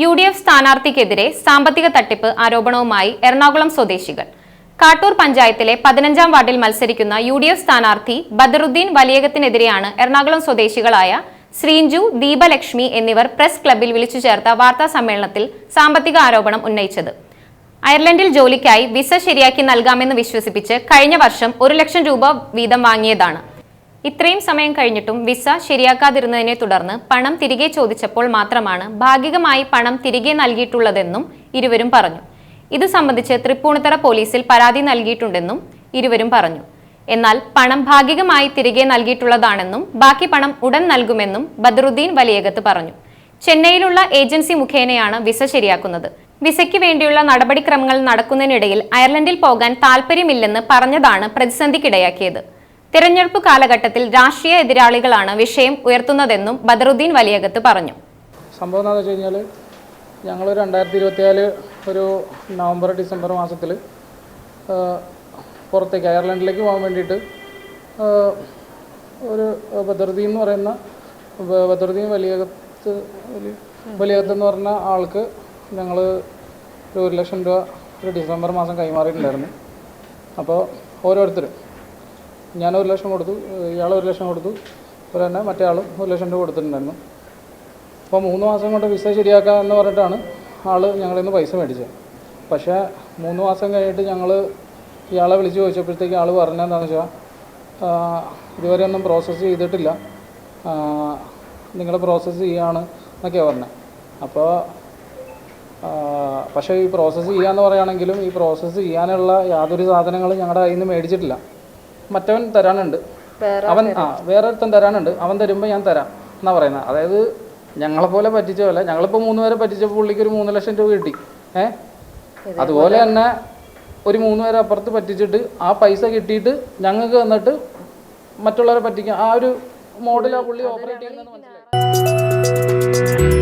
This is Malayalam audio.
യു ഡി എഫ് സ്ഥാനാർത്ഥിക്കെതിരെ സാമ്പത്തിക തട്ടിപ്പ് ആരോപണവുമായി എറണാകുളം സ്വദേശികൾ. കാട്ടൂർ പഞ്ചായത്തിലെ പതിനഞ്ചാം വാർഡിൽ മത്സരിക്കുന്ന യു ഡി എഫ് സ്ഥാനാർത്ഥി ബദറുദ്ദീൻ വലിയകത്തിനെതിരെയാണ് എറണാകുളം സ്വദേശികളായ ശ്രീഞ്ജു ദീപലക്ഷ്മി എന്നിവർ പ്രസ് ക്ലബിൽ വിളിച്ചു ചേർത്ത വാർത്താ സമ്മേളനത്തിൽ സാമ്പത്തിക ആരോപണം ഉന്നയിച്ചത്. അയർലൻഡിൽ ജോലിക്കായി വിസ ശരിയാക്കി നൽകാമെന്ന് വിശ്വസിപ്പിച്ച് കഴിഞ്ഞ വർഷം ഒരു ലക്ഷം രൂപ വീതം വാങ്ങിയതാണ്. ഇത്രയും സമയം കഴിഞ്ഞിട്ടും വിസ ശരിയാക്കാതിരുന്നതിനെ തുടർന്ന് പണം തിരികെ ചോദിച്ചപ്പോൾ മാത്രമാണ് ഭാഗികമായി പണം തിരികെ നൽകിയിട്ടുള്ളതെന്നും ഇരുവരും പറഞ്ഞു. ഇത് സംബന്ധിച്ച് തൃപ്പൂണിത്തറ പോലീസിൽ പരാതി നൽകിയിട്ടുണ്ടെന്നും ഇരുവരും പറഞ്ഞു. എന്നാൽ പണം ഭാഗികമായി തിരികെ നൽകിയിട്ടുള്ളതാണെന്നും ബാക്കി പണം ഉടൻ നൽകുമെന്നും ബദറുദ്ദീൻ വലിയകത്ത് പറഞ്ഞു. ചെന്നൈയിലുള്ള ഏജൻസി മുഖേനയാണ് വിസ ശരിയാക്കുന്നത്. വിസയ്ക്ക് വേണ്ടിയുള്ള നടപടിക്രമങ്ങൾ നടക്കുന്നതിനിടയിൽ അയർലൻഡിൽ പോകാൻ താൽപ്പര്യമില്ലെന്ന് പറഞ്ഞതാണ് പ്രതിസന്ധിക്കിടയാക്കിയത്. തിരഞ്ഞെടുപ്പ് കാലഘട്ടത്തിൽ രാഷ്ട്രീയ എതിരാളികളാണ് വിഷയം ഉയർത്തുന്നതെന്നും ബദറുദ്ദീൻ വലിയകത്ത് പറഞ്ഞു. സംഭവം എന്താണെന്ന് വെച്ച് കഴിഞ്ഞാൽ ഞങ്ങൾ രണ്ടായിരത്തി ഇരുപത്തിനാല് ഒരു നവംബർ ഡിസംബർ മാസത്തിൽ പുറത്തേക്ക് അയർലൻഡിലേക്ക് പോകാൻ വേണ്ടിയിട്ട് ഒരു ബദറുദ്ദീൻ എന്ന് പറയുന്ന ബദറുദ്ദീൻ വലിയകത്ത് വലിയ വലിയകത്ത് എന്ന് പറഞ്ഞ ആൾക്ക് ഞങ്ങൾ ഒരു ലക്ഷം രൂപ ഒരു ഡിസംബർ മാസം കൈമാറിയിട്ടുണ്ടായിരുന്നു. അപ്പോൾ ഓരോരുത്തരും ഞാൻ ഒരു ലക്ഷം കൊടുത്തു ഇയാൾ ഒരു ലക്ഷം കൊടുത്തു അതുപോലെ തന്നെ മറ്റേ ആളും ഒരു ലക്ഷം രൂപ കൊടുത്തിട്ടുണ്ടായിരുന്നു. അപ്പോൾ മൂന്ന് മാസം കൊണ്ട് വിസ ശരിയാക്കുക എന്ന് പറഞ്ഞിട്ടാണ് ആൾ ഞങ്ങളിൽ നിന്ന് പൈസ മേടിച്ചത്. പക്ഷേ മൂന്ന് മാസം കഴിഞ്ഞിട്ട് ഞങ്ങൾ ഇയാളെ വിളിച്ച് ചോദിച്ചപ്പോഴത്തേക്ക് ആൾ പറഞ്ഞതെന്താണെന്ന് വെച്ചാൽ ഇതുവരെ ഒന്നും പ്രോസസ്സ് ചെയ്തിട്ടില്ല. നിങ്ങൾ പ്രോസസ്സ് ചെയ്യാണ് എന്നൊക്കെയാണ് പറഞ്ഞത്. അപ്പോൾ പക്ഷേ ഈ പ്രോസസ്സ് ചെയ്യാന്ന് പറയുകയാണെങ്കിലും ഈ പ്രോസസ്സ് ചെയ്യാനുള്ള യാതൊരു സാധനങ്ങളും ഞങ്ങളുടെ കയ്യിൽ നിന്ന് മേടിച്ചിട്ടില്ല. മറ്റവൻ തരാനുണ്ട്. അവൻ ആ വേറൊരുത്തൻ തരാനുണ്ട്. അവൻ തരുമ്പോൾ ഞാൻ തരാം എന്നാ പറയുന്നത് അതായത് ഞങ്ങളെപ്പോലെ പറ്റിച്ച പോലെ ഞങ്ങളിപ്പോൾ മൂന്ന് പേരെ പറ്റിച്ചപ്പോൾ പുള്ളിക്ക് ഒരു മൂന്ന് ലക്ഷം രൂപ കിട്ടി. ഏ? അതുപോലെ തന്നെ ഒരു മൂന്ന് പേരെ അപ്പുറത്ത് പറ്റിച്ചിട്ട് ആ പൈസ കിട്ടിയിട്ട് ഞങ്ങൾക്ക് തന്നിട്ട് മറ്റുള്ളവരെ പറ്റിക്കാം ആ ഒരു മോഡലാണ് പുള്ളി ഓപ്പറേറ്റ് ചെയ്യുന്നതെന്ന് മനസ്സിലായി.